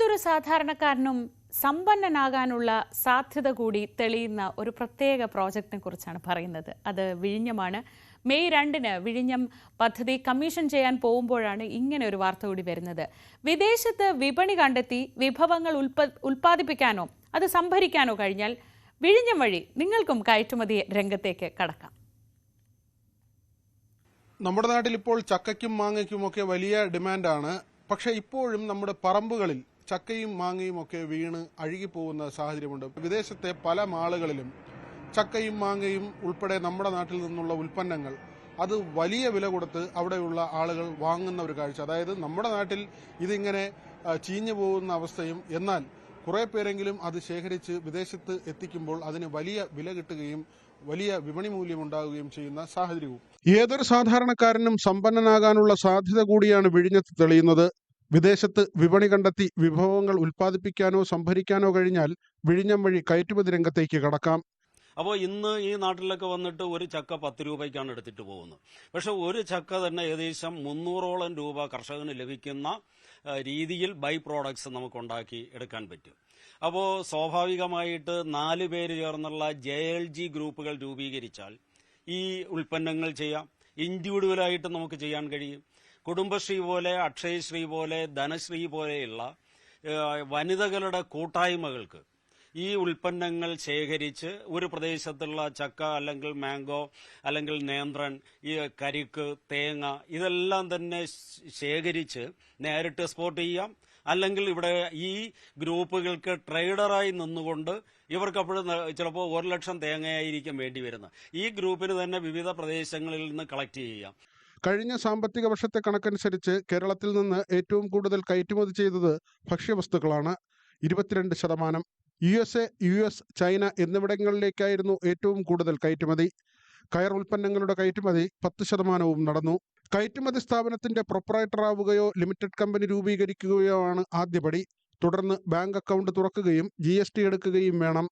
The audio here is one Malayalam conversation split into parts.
ഏതൊരു സാധാരണക്കാരനും സമ്പന്നനാകാനുള്ള സാധ്യത കൂടി തെളിയുന്ന ഒരു പ്രത്യേക പ്രോജക്റ്റിനെ കുറിച്ചാണ് പറയുന്നത്. അത് വിഴിഞ്ഞമാണ്. മെയ് രണ്ടിന് വിഴിഞ്ഞം പദ്ധതി കമ്മീഷൻ ചെയ്യാൻ പോകുമ്പോഴാണ് ഇങ്ങനെ ഒരു വാർത്ത കൂടി വരുന്നത്. വിദേശത്ത് വിപണി കണ്ടെത്തി വിഭവങ്ങൾ ഉൽപ്പ ഉൽപ്പാദിപ്പിക്കാനോ അത് സംഭരിക്കാനോ കഴിഞ്ഞാൽ വിഴിഞ്ഞം വഴി നിങ്ങൾക്കും കയറ്റുമതി രംഗത്തേക്ക് കടക്കാം. നമ്മുടെ നാട്ടിൽ ഇപ്പോൾ ചക്കയ്ക്കും മാങ്ങയ്ക്കും ഒക്കെ വലിയ ഡിമാൻഡാണ്. പക്ഷേ ഇപ്പോഴും നമ്മുടെ പറമ്പുകളിൽ ചക്കയും മാങ്ങയും ഒക്കെ വീണ് അഴുകിപ്പോകുന്ന സാഹചര്യമുണ്ട്. വിദേശത്തെ പല മാളുകളിലും ചക്കയും മാങ്ങയും ഉൾപ്പെടെ നമ്മുടെ നാട്ടിൽ നിന്നുള്ള ഉൽപ്പന്നങ്ങൾ അത് വലിയ വില കൊടുത്ത് അവിടെയുള്ള ആളുകൾ വാങ്ങുന്ന ഒരു കാഴ്ച. അതായത് നമ്മുടെ നാട്ടിൽ ഇതിങ്ങനെ ചീഞ്ഞു പോകുന്ന അവസ്ഥയും എന്നാൽ കുറെ പേരെങ്കിലും അത് ശേഖരിച്ച് വിദേശത്ത് എത്തിക്കുമ്പോൾ അതിന് വലിയ വില കിട്ടുകയും വലിയ വിപണി മൂല്യം ഉണ്ടാവുകയും ചെയ്യുന്ന സാഹചര്യവും. ഏതൊരു സാധാരണക്കാരനും സമ്പന്നനാകാനുള്ള സാധ്യത കൂടിയാണ് വിഴിഞ്ഞത്ത് തെളിയുന്നത്. വിദേശത്ത് വിപണി കണ്ടെത്തി വിഭവങ്ങൾ ഉൽപ്പാദിപ്പിക്കാനോ സംഭരിക്കാനോ കഴിഞ്ഞാൽ വിഴിഞ്ഞം വഴി കയറ്റുമതി രംഗത്തേക്ക് കടക്കാം. അപ്പോൾ ഇന്ന് ഈ നാട്ടിലൊക്കെ വന്നിട്ട് ഒരു ചക്ക പത്ത് രൂപയ്ക്കാണ് എടുത്തിട്ട് പോകുന്നത്. പക്ഷെ ഒരു ചക്ക തന്നെ ഏകദേശം മുന്നൂറോളം രൂപ കർഷകന് ലഭിക്കുന്ന രീതിയിൽ ബൈ പ്രോഡക്ട്സ് നമുക്ക് ഉണ്ടാക്കി എടുക്കാൻ പറ്റും. അപ്പോൾ സ്വാഭാവികമായിട്ട് നാല് പേര് ചേർന്നുള്ള ജെ എൽ ജി ഗ്രൂപ്പുകൾ രൂപീകരിച്ചാൽ ഈ ഉൽപ്പന്നങ്ങൾ ചെയ്യാം. ഇൻഡിവിജ്വലായിട്ട് നമുക്ക് ചെയ്യാൻ കഴിയും. കുടുംബശ്രീ പോലെ അക്ഷയശ്രീ പോലെ ധനശ്രീ പോലെയുള്ള വനിതകളുടെ കൂട്ടായ്മകൾക്ക് ഈ ഉൽപ്പന്നങ്ങൾ ശേഖരിച്ച് ഒരു പ്രദേശത്തുള്ള ചക്ക അല്ലെങ്കിൽ മാംഗോ അല്ലെങ്കിൽ നേന്ത്രൻ ഈ കരിക്ക് തേങ്ങ ഇതെല്ലാം തന്നെ ശേഖരിച്ച് നേരിട്ട് എക്സ്പോർട്ട് ചെയ്യാം. അല്ലെങ്കിൽ ഇവിടെ ഈ ഗ്രൂപ്പുകൾക്ക് ട്രേഡറായി നിന്നുകൊണ്ട് ഇവർക്ക് അപ്പോഴും ചിലപ്പോൾ ഒരു ലക്ഷം തേങ്ങയായിരിക്കും വേണ്ടി വരുന്നത്. ഈ ഗ്രൂപ്പിന് തന്നെ വിവിധ പ്രദേശങ്ങളിൽ നിന്ന് കളക്ട് ചെയ്യാം. കഴിഞ്ഞ സാമ്പത്തിക വർഷത്തെ കണക്കനുസരിച്ച് കേരളത്തിൽ നിന്ന് ഏറ്റവും കൂടുതൽ കയറ്റുമതി ചെയ്തത് ഭക്ഷ്യവസ്തുക്കളാണ്. ഇരുപത്തിരണ്ട് ശതമാനം U S A U S China എന്നിവിടങ്ങളിലേക്കായിരുന്നു ഏറ്റവും കൂടുതൽ കയറ്റുമതി. കയർ ഉൽപ്പന്നങ്ങളുടെ കയറ്റുമതി പത്ത് ശതമാനവും നടന്നു. കയറ്റുമതി സ്ഥാപനത്തിന്റെ പ്രൊപ്പറേറ്ററാവുകയോ ലിമിറ്റഡ് കമ്പനി രൂപീകരിക്കുകയോ ആണ് ആദ്യപടി. തുടർന്ന് ബാങ്ക് അക്കൗണ്ട് തുറക്കുകയും ജി എസ് ടി എടുക്കുകയും വേണം.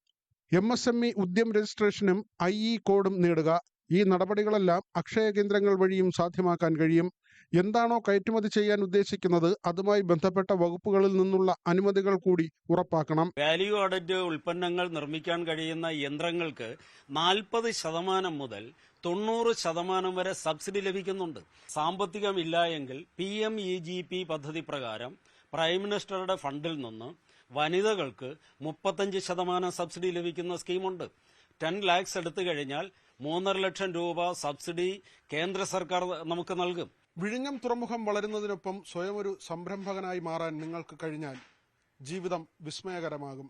M S M E Udyam രജിസ്ട്രേഷനും ഐ ഇ കോഡും നേടുക. ഈ നടപടികളെല്ലാം അക്ഷയ കേന്ദ്രങ്ങൾ വഴിയും സാധ്യമാക്കാൻ കഴിയും. എന്താണോ കയറ്റുമതി ചെയ്യാൻ ഉദ്ദേശിക്കുന്നത് അതുമായി ബന്ധപ്പെട്ട വകുപ്പുകളിൽ നിന്നുള്ള അനുമതികൾ കൂടി ഉറപ്പാക്കണം. വാല്യൂ ആഡഡ് ഉൽപ്പന്നങ്ങൾ നിർമ്മിക്കാൻ കഴിയുന്ന യന്ത്രങ്ങൾക്ക് നാൽപ്പത് ശതമാനം മുതൽ തൊണ്ണൂറ് ശതമാനം വരെ സബ്സിഡി ലഭിക്കുന്നുണ്ട്. സാമ്പത്തികമില്ല എങ്കിൽ P M E G P പദ്ധതി പ്രകാരം പ്രൈം മിനിസ്റ്ററുടെ ഫണ്ടിൽ നിന്ന് വനിതകൾക്ക് മുപ്പത്തഞ്ച് ശതമാനം സബ്സിഡി ലഭിക്കുന്ന സ്കീമുണ്ട്. ടെൻ ലാക്സ് എടുത്തു കഴിഞ്ഞാൽ മൂന്നര ലക്ഷം രൂപ സബ്സിഡി കേന്ദ്ര സർക്കാർ നമുക്ക് നൽകും. വിഴിഞ്ഞം തുറമുഖം വളരുന്നതിനൊപ്പം സ്വയം ഒരു സംരംഭകനായി മാറാൻ നിങ്ങൾക്ക് കഴിഞ്ഞാൽ ജീവിതം വിസ്മയകരമാകും.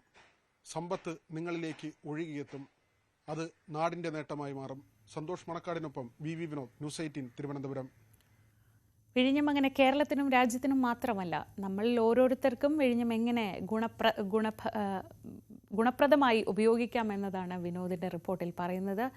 സമ്പത്ത് നിങ്ങളിലേക്ക് ഒഴുകിയെത്തും. അത് നാടിന്റെ നേട്ടമായി മാറും. Santhosh മണക്കാടിനൊപ്പം V V Vinod news eighteen Thiruvananthapuram. വിഴിഞ്ഞം അങ്ങനെ കേരളത്തിനും രാജ്യത്തിനും മാത്രമല്ല നമ്മളിൽ ഓരോരുത്തർക്കും വിഴിഞ്ഞം എങ്ങനെ ഗുണപ്ര ഗുണ ഗുണപ്രദമായി ഉപയോഗിക്കാം എന്നതാണ് വിനോദിന്റെ റിപ്പോർട്ടിൽ പറയുന്നത്.